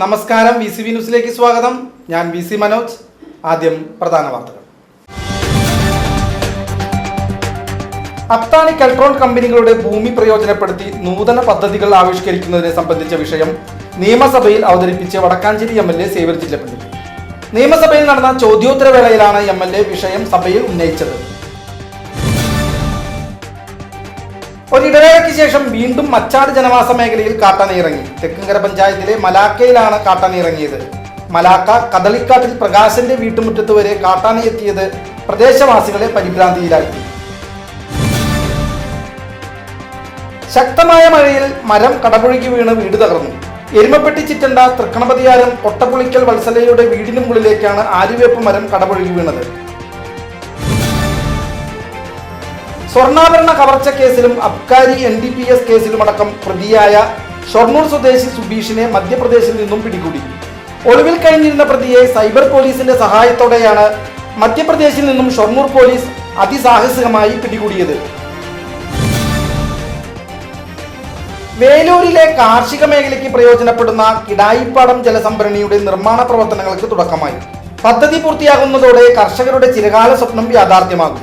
നമസ്കാരം V C V ന്യൂസിലേക്ക് സ്വാഗതം. ഞാൻ വി സി മനോജ്. ആദ്യം പ്രധാന വാർത്തകൾ. അത്താണി കെൽട്രോൺ കമ്പനികളുടെ ഭൂമി പ്രയോജനപ്പെടുത്തി നൂതന പദ്ധതികൾ ആവിഷ്കരിക്കുന്നതിനെ സംബന്ധിച്ച വിഷയം നിയമസഭയിൽ അവതരിപ്പിച്ച് Vadakkanchery M L A Xavier നിയമസഭയിൽ നടന്ന ചോദ്യോത്തരവേളയിലാണ് എം എൽ എ വിഷയം സഭയിൽ ഉന്നയിച്ചത്. ഒരിടവേളയ്ക്ക് ശേഷം വീണ്ടും മച്ചാട് ജനവാസ മേഖലയിൽ കാട്ടാനിറങ്ങി തെക്കുംകര പഞ്ചായത്തിലെ മലാക്കയിലാണ് കാട്ടാനിറങ്ങിയത് മലാക്ക കദളിക്കാട്ടിൽ പ്രകാശന്റെ വീട്ടുമുറ്റത്ത് വരെ കാട്ടാന എത്തിയത് പ്രദേശവാസികളെ പരിഭ്രാന്തിയിലാക്കി. ശക്തമായ മഴയിൽ മരം കടപുഴകി വീണ് വീട് തകർന്നു. എരുമപ്പെട്ടി ചിറ്റണ്ട തൃക്കണപതിയാരം കൊട്ടപ്പുളിക്കൽ വത്സലയുടെ വീടിനു മുകളിലേക്കാണ് ആര്യവേപ്പ് മരം കടപുഴകി വീണത്. സ്വർണാഭരണ കവർച്ച കേസിലും അബ്കാരി എൻ ഡി പി എസ് കേസിലുമടക്കം പ്രതിയായ ഷൊർണൂർ സ്വദേശി സുബീഷിനെ മധ്യപ്രദേശിൽ നിന്നും പിടികൂടി. ഒളിവിൽ കഴിഞ്ഞിരുന്ന പ്രതിയെ സൈബർ പോലീസിന്റെ സഹായത്തോടെയാണ് മധ്യപ്രദേശിൽ നിന്നും ഷൊർണൂർ പോലീസ് അതിസാഹസികമായി പിടികൂടിയത്. വേലൂരിലെ കാർഷിക മേഖലയ്ക്ക് പ്രയോജനപ്പെടുന്ന കിടായിപ്പാടം ജലസംഭരണിയുടെ നിർമ്മാണ പ്രവർത്തനങ്ങൾക്ക് തുടക്കമായി. പദ്ധതി പൂർത്തിയാകുന്നതോടെ കർഷകരുടെ ചിരകാല സ്വപ്നം യാഥാർത്ഥ്യമാകും.